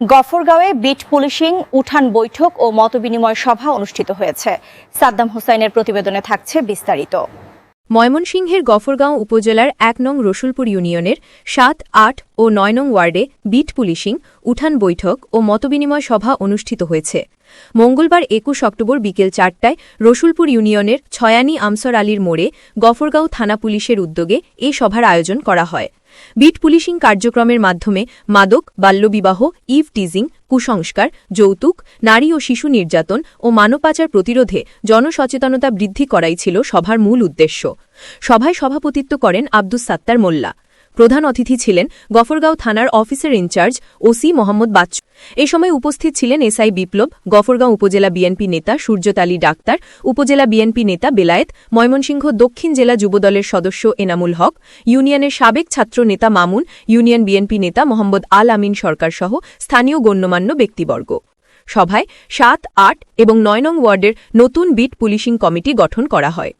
গফরগাঁওয়ে bit policing, উঠান বৈঠক ও মতবিনিময় সভা অনুষ্ঠিত হয়েছে। সাদ্দাম হোসাইনের প্রতিবেদনে থাকছে বিস্তারিত। ময়মনসিংহের গফরগাঁও উপজেলার এক নং রসুলপুর ইউনিয়নের সাত, আট ও নয় নং ওয়ার্ডে বিট পুলিশিং, উঠান বৈঠক ও মতবিনিময় সভা অনুষ্ঠিত হয়েছে। মঙ্গলবার একুশ অক্টোবর বিকেল চারটায় রসুলপুর ইউনিয়নের ছয়ানি আমসর আলীর মোড়ে গফরগাঁও থানা পুলিশের উদ্যোগে এ সভার আয়োজন করা হয়। বিট পুলিশিং কার্যক্রমের মাধ্যমে মাদক, বাল্যবিবাহ ইভ টিজিং, কুসংস্কার, যৌতুক, নারী ও শিশু নির্যাতন ও মানবাচার প্রতিরোধে জনসচেতনতা বৃদ্ধি করাই ছিল সভার মূল উদ্দেশ্য। সভায় সভাপতিত্ব করেন আব্দুস সাত্তার মোল্লা। প্রধান অতিথি ছিলেন গফরগাঁও থানার officer in charge OC Mohammad Bachchu. এ সময় উপস্থিত ছিলেন এসআই বিপ্লব, গফরগাঁও উপজেলা বিএনপি নেতা সূর্যত আলী ডাক্তার, উপজেলা বিএনপি নেতা বেলায়েত, ময়মনসিংহ দক্ষিণ জেলা যুবদলের সদস্য এনামুল হক, ইউনিয়নের সাবেক ছাত্র নেতা মামুন, ইউনিয়ন বিএনপি নেতা মোহাম্মদ আল আমিন সরকার সহ স্থানীয় গণ্যমান্য ব্যক্তিবর্গ। সভায় সাত, আট এবং নয় নং ওয়ার্ডের নতুন বিট পুলিশিং কমিটি গঠন করা হয়।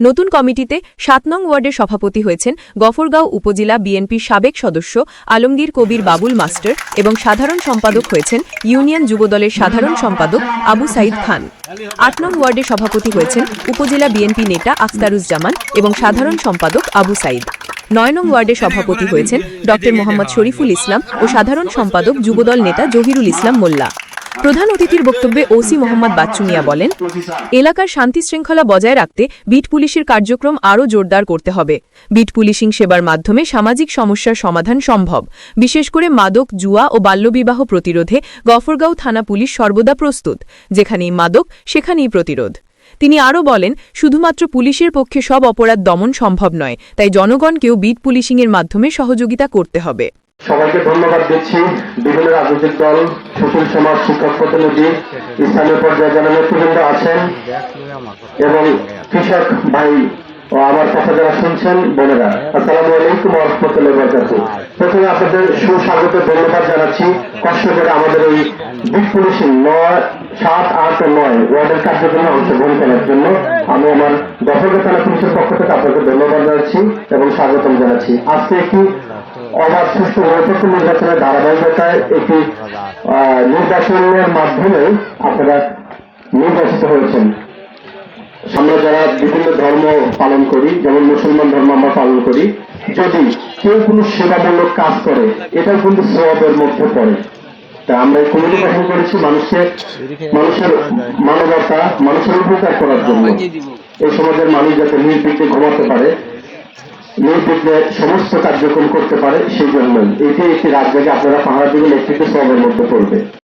নতুন কমিটিতে সাত নং ওয়ার্ডের সভাপতি হয়েছেন গফরগাঁও উপজেলা বিএনপির সাবেক সদস্য আলমগীর কবির বাবুল মাস্টার এবং সাধারণ সম্পাদক হয়েছেন ইউনিয়ন যুবদলের সাধারণ সম্পাদক আবু সাইদ খান। আট নং ওয়ার্ডের সভাপতি হয়েছেন উপজেলা বিএনপি নেতা আখতারুজ্জামান এবং সাধারণ সম্পাদক আবু সাইদ। নয় নং ওয়ার্ডে সভাপতি হয়েছেন ড মোহাম্মদ শরীফুল ইসলাম ও সাধারণ সম্পাদক যুবদল নেতা জহিরুল ইসলাম মোল্লা। প্রধান অতিথির বক্তব্যে ওসি মোহাম্মদ বাচ্চুমিয়া বলেন, এলাকার শান্তি শৃঙ্খলা বজায় রাখতে বিট পুলিশের কার্যক্রম আরও জোরদার করতে হবে। বিট পুলিশিং সেবার মাধ্যমে সামাজিক সমস্যার সমাধান সম্ভব। বিশেষ করে মাদক, জুয়া ও বাল্যবিবাহ প্রতিরোধে গফরগাঁও থানা পুলিশ সর্বদা প্রস্তুত, যেখানেই মাদক, সেখানেই প্রতিরোধ। তিনি আরও বলেন, শুধুমাত্র পুলিশের পক্ষে সব অপরাধ দমন সম্ভব নয়, তাই জনগণকেও বিট পুলিশিংয়ের মাধ্যমে সহযোগিতা করতে হবে। সবাইকে ধন্যবাদ দিচ্ছি। বিভিন্ন রাজনৈতিক দল, সুশীল সমাজ, শিক্ষক প্রতিনিধি, স্থানীয় পর্যায়ে যারা নেতৃবৃন্দ আছেন এবং কৃষক ভাই ও আমার কথা যারা শুনছেন, বোনেরা, আসসালামু আলাইকুম রহমতুল্লাহ বরকাতু প্রথমে আপনাদের সুস্বাগত ধন্যবাদ জানাচ্ছি। কষ্ট করে আমাদের এই বিট পুলিশিং নয়, সাত, আট ও নয় ওয়ার্ডের কার্যক্রমে অংশগ্রহণ করার জন্য আমি আমার দফরগা থানা পুলিশের পক্ষ থেকে আপনাকে ধন্যবাদ জানাচ্ছি এবং স্বাগতম জানাচ্ছি। আজকে একটি অবাধ সুষ্ঠু নিরপেক্ষ নির্বাচনের ধারাবাহিকতায় একটি নির্বাচনের মাধ্যমে আপনারা নির্বাচিত হয়েছেন। আমরা যারা বিভিন্ন ধর্ম পালন করি, যেমন মুসলমান ধর্ম আমরা পালন করি, যদি কেউ কোনো সেবামূলক কাজ করে, এটাও কিন্তু সবের মধ্যে পড়ে। তা আমরা এই কমিটি গঠন করেছি মানুষের মানুষের মানবতা, মানুষের উপকার করার জন্য। এই সমাজের মানুষ যাতে নির্বিঘ্নে ঘুমাতে পারে নির্বিঘ্নে সমস্ত কার্যক্রম করতে পারে, সেই জন্যই। এটি একটি রাজ্যকে আপনারা পাহাড় দিকে নেতৃত্ব সবের মধ্যে পড়বে।